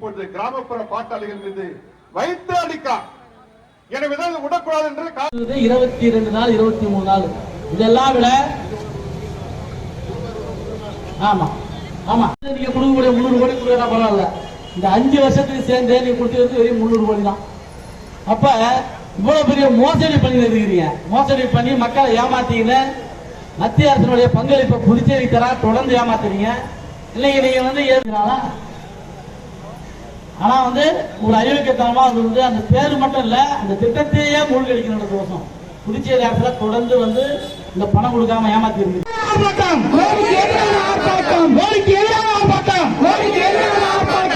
இப்பொழுது கிராமப்புற பாட்டாளிகள் மீது வைத்து அடிக்கிறார் எனவேதான் விடக்கூடாது என்று இருபத்தி ரெண்டு நாள் இருபத்தி மூணு நாள். இதெல்லாம் விட ஆமா ஆமா. நீங்க கொடுக்கக்கூடிய முந்நூறு கோடி கொடுக்கறா பரவாயில்ல. இந்த அஞ்சு வருஷத்துக்கு சேர்ந்து நீங்க கொடுத்தது வெறும் முந்நூறு கோடி தான். அப்ப இவ்வளவு பெரிய மோசடி பண்ணி இருக்கிறீங்க. மோசடி பண்ணி மக்களை ஏமாத்தீங்கன்னு மத்திய அரசினுடைய பங்களிப்பை புதுச்சேரி தர தொடர்ந்து ஏமாத்துறீங்க. இல்லைங்க நீங்க வந்து ஏற்கிறாங்களா ஆனா வந்து ஒரு அறிவிக்கத்தனமா அது வந்து அந்த பேர் மட்டும் இல்ல அந்த திட்டத்தையே மூழ்கடிக்கிற தோஷம் புதுச்சேரி அரசுல தொடர்ந்து வந்து இந்த பணம் கொடுக்காம ஏமாத்தி இருக்கு ஆர்ப்பாட்டம் எதிரான ஆர்ப்பாட்டம் மோடிக்கு எதிரான ஆர்ப்பாட்டம்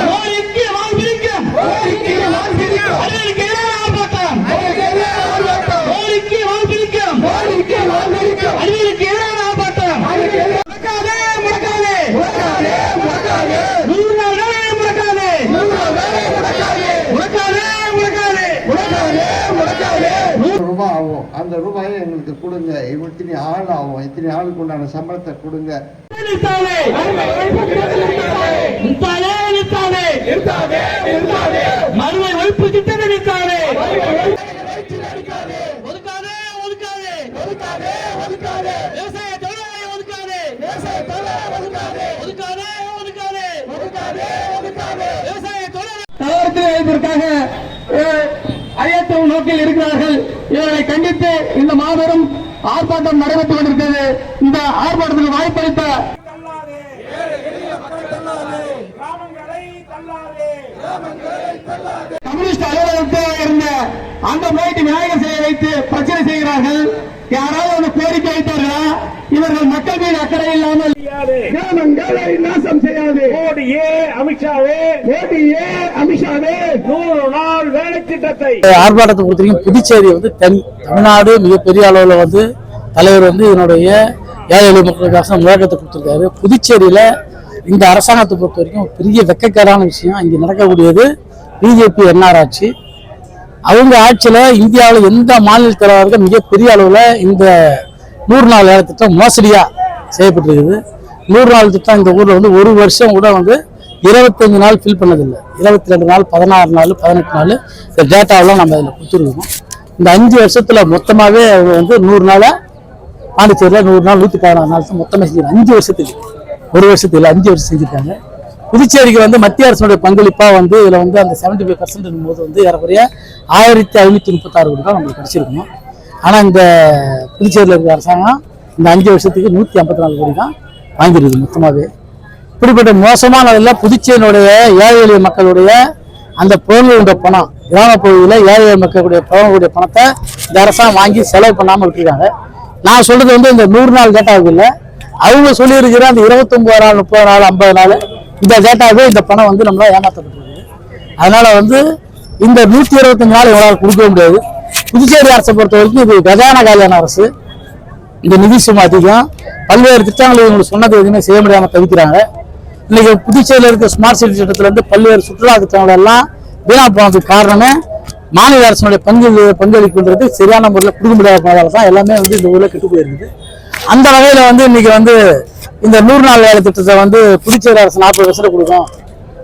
மோடிக்கு வால் பிரிக்கும் மோடிக்கு வால் பிரிக்கும் அறிவியலுக்கு எதிரான ஆர்ப்பாட்டம் மோடிக்கு எதிரான ஆர்ப்பாட்டம் மோடிக்கு வால் பிரிக்கும் மோடிக்கு வால் பிரிக்கும் அறிவியலுக்கு எதிரான ஆர்ப்பாட்டம் முடக்காதே முடக்காதே முடக்காதே முடக்காதே நூறு நாள் வேலையை முடக்காதே நூறு நாள் வேலையை முடக்காதே முடக்காதே முடக்காதே முடக்காதே முடக்காதே ரூபாய் ஆகும் அந்த ரூபாயை எங்களுக்கு கொடுங்க. இத்தனை ஆள் ஆகும். இத்தனை ஆளுக்கு உண்டான சம்பளத்தை கொடுங்க. மறுமை ஒழிப்பு திட்டத்தை நிறுத்தாதே. ஒதுக்காதே. ஒதுக்காதே. ஒதுக்காதே. ஒதுக்காதே. விவசாய தொழிலாளி ஒதுக்காதே. விவசாய தொழிலாளி ஒதுக்காதே. ஒதுக்காதே. ஒதுக்காதே. ஒதுக்காதே. ஒதுக்காதே. விவசாய தொழிலாளி தவறுக்கு வைப்பதற்காக அயத்தம் நோக்கில் இருக்கிறார்கள். இதனை கண்டித்து இந்த மாபெரும் ஆர்ப்பாட்டம் நடைபெற்றுக் கொண்டிருக்கிறது. இந்த ஆர்ப்பாட்டத்துக்கு வாய்ப்பளித்த கம்யூனிஸ்ட் அலுவலகத்தில் இருந்த அந்த மேட்டு விநாயகர் சிலையை வைத்து பிரச்சனை செய்கிறார்கள். யாராவது ஒரு கோரிக்கை வைத்தார்களா? இவர்கள் மக்கள் மீது அக்கறை இல்லாமல் கிராமங்களை நாசம் செய்யாது. மோடியே அமித்ஷாவே. மோடியே அமித்ஷாவே. நூறு நாள் வேலை திட்டத்தை. ஆர்ப்பாட்டத்தை பொறுத்தவரைக்கும் புதுச்சேரி வந்து தனி தமிழ்நாடு மிகப்பெரிய அளவில் வந்து தலைவர் வந்து என்னுடைய ஏழை எளிய மக்களுக்காக முழக்கத்தை கொடுத்துருக்காரு. புதுச்சேரியில இந்த அரசாங்கத்தை பொறுத்த வரைக்கும் பெரிய வெக்கக்கேடான விஷயம். இங்கே நடக்கக்கூடியது பிஜேபி என்ஆர் ஆட்சி. அவங்க ஆட்சியில் இந்தியாவில் எந்த மாநில தலைவர்கள் மிகப்பெரிய அளவில் இந்த நூறு நாள் வேலை திட்டம் மோசடியாக செய்யப்பட்டிருக்குது. நூறு நாள் திட்டம் இந்த ஊரில் வந்து ஒரு வருஷம் கூட வந்து இருபத்தஞ்சு நாள் ஃபில் பண்ணதில்லை. இருபத்தி ரெண்டு நாள் பதினாறு நாள் பதினெட்டு நாள் இந்த டேட்டாவெல்லாம் நம்ம இதில் கொடுத்துருக்கோம். இந்த அஞ்சு வருஷத்தில் மொத்தமாகவே அவங்க வந்து நூறு நாளை பாண்டிச்சேரியில் நூறு நாள் நூற்றி பதினாறு நாள் தான் மொத்தமாக செஞ்சிருக்காங்க. அஞ்சு வருஷத்துக்கு. ஒரு வருஷத்துக்கு இல்லை அஞ்சு வருஷம் செஞ்சுருக்காங்க. புதுச்சேரிக்கு வந்து மத்திய அரசனுடைய பங்களிப்பாக வந்து இதில் வந்து அந்த செவன்டி ஃபைவ் பர்சன்ட் போது வந்து ஏறக்குறைய ஆயிரத்தி ஐநூற்றி முப்பத்தாறு கோடி தான் நம்மளுக்கு கிடைச்சிருக்கணும். ஆனால் இந்த புதுச்சேரியில் இருக்கிற அரசாங்கம் இந்த அஞ்சு வருஷத்துக்கு நூற்றி ஐம்பத்தி நாலு கோடி தான் வாங்கிடுது மொத்தமாகவே இப்படிப்பட்ட மோசமான நிலையில் புதுச்சேரியினுடைய ஏழை எளிய மக்களுடைய அந்த பொருளுடைய பணம் கிராம பகுதியில் ஏழை எளிய மக்களுடைய பொருளுடைய பணத்தை இந்த அரசாங்கம் வாங்கி செலவு பண்ணாமல் விட்டுருக்காங்க. நான் சொல்கிறது வந்து இந்த நூறு நாள் டேட்டாவுக்கு இல்லை. அவங்க சொல்லியிருக்கிற அந்த இருபத்தொம்பது நாள் முப்பது நாள் ஐம்பது நாள் இந்த டேட்டாவே இந்த பணம் வந்து நம்மளால் ஏமாற்றப்பட்டிருக்கு அதனால் வந்து இந்த நூற்றி இருபத்தஞ்சு நாள் இவங்களால் கொடுக்க முடியாது. புதுச்சேரி அரசை பொறுத்த வரைக்கும் இது கஜான காலியான அரசு. இந்த நிதி சுமை அதிகம். பல்வேறு திட்டங்களை இவங்களுக்கு சொன்னது எதுவுமே செய்ய முடியாமல் தவிக்கிறாங்க. இன்னைக்கு புதுச்சேரியில் இருக்க ஸ்மார்ட் சிட்டி திட்டத்திலேருந்து பல்வேறு சுற்றுலா திட்டங்கள் எல்லாம் வீணா போனதுக்கு காரணமே மாநில அரசனுடைய பங்கு பங்களிப்புன்றது சரியான முறையில் கொடுக்க முடியாத போனதால தான் எல்லாமே வந்து இந்த ஊரில் கெட்டு போயிருக்குது. அந்த வகையில் வந்து இன்னைக்கு வந்து இந்த நூறு நாள் வேலை திட்டத்தை வந்து புதுச்சேரி அரசு நாற்பது வருஷம் கொடுக்கும்.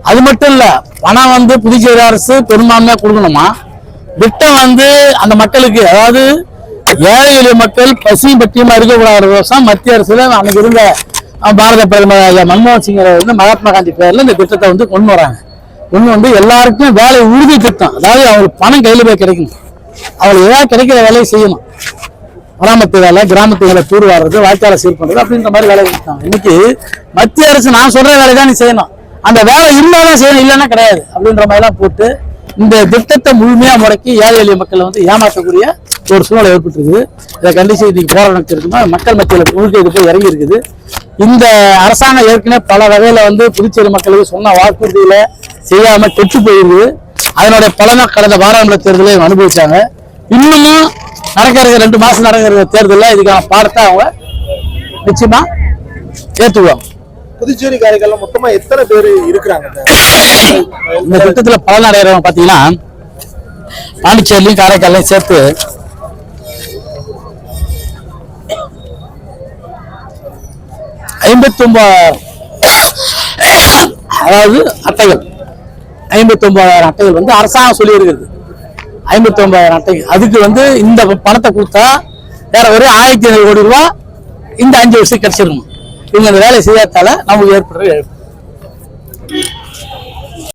அது மட்டும் இல்லை பணம் வந்து புதுச்சேரி அரசு பெரும்பான்மையாக கொடுக்கணுமா? திட்டம் வந்து அந்த மக்களுக்கு அதாவது ஏழை எளிய மக்கள் பசியும் பட்டியமா இருக்கக்கூடாத வருஷம் மத்திய அரசுல அன்னைக்கு இருந்த பாரத பிரதமர் ஐயா மன்மோகன் சிங் வந்து மகாத்மா காந்தி பேர்ல இந்த திட்டத்தை வந்து கொண்டு வராங்க. கொண்டு வந்து எல்லாருக்கும் வேலை உறுதி திட்டம். அதாவது அவங்களுக்கு பணம் கையில போய் கிடைக்கணும் அவங்களுக்கு ஏதாவது கிடைக்கிற வேலையை செய்யணும். பராமத்து வேலை கிராமத்து வேலை தூர் வாடுறது வாய்க்கால சீர் பண்றது அப்படின்ற மாதிரி வேலை கொடுத்தாங்க. இன்னைக்கு மத்திய அரசு நான் சொல்ற வேலை தான் நீ செய்யணும். அந்த வேலை இருந்தாதான் செய்யணும் இல்லைன்னா கிடையாது அப்படின்ற மாதிரிலாம் போட்டு இந்த திட்டத்தை முழுமையா முடக்கி ஏழை எளிய மக்களை வந்து ஏமாற்றக்கூடிய ஒரு சூழ்நிலை ஏற்பட்டிருக்குது. இதை கண்டிச்சு இன்னைக்கு போராட்டம் இருக்குமா மக்கள் மத்தியில் முழுக்க இது போய் இறங்கி இருக்குது. இந்த அரசாங்கம் ஏற்கனவே பல வகையில வந்து புதுச்சேரி மக்களுக்கு சொன்ன வாக்குறுதியில செய்யாம கெட்டு போயிருக்குது. அதனுடைய பலனை கடந்த பாராளுமன்ற தேர்தலை அனுபவிச்சாங்க. இன்னமும் நடக்கிற ரெண்டு மாசம் நடக்கிற தேர்தலில் இதுக்கான பாடத்தை அவங்க நிச்சயமா ஏற்றுக்குவாங்க. புதுச்சேரி காரைக்கால மொத்தமா எத்தனை பேர் இருக்கிறாங்க? இந்த திட்டத்துல பலன் அடைகிறவங்க பாத்தீங்கன்னா பாண்டிச்சேரிலையும் காரைக்காலையும் சேர்த்து ஐம்பத்தி அதாவது அட்டைகள். ஐம்பத்தி ஒன்பதாயிரம் அட்டைகள் வந்து அரசாங்கம் சொல்லியிருக்கிறது ஐம்பத்தி ஒன்பதாயிரம் அட்டைகள். அதுக்கு வந்து இந்த பணத்தை கொடுத்தா வேற ஒரு ஆயிரத்தி ஐநூறு கோடி ரூபா இந்த அஞ்சு வருஷம் கிடைச்சிருக்கணும். நீங்கள் அந்த வேலையை செய்யாதால நமக்கு ஏற்படுறது இழப்பு.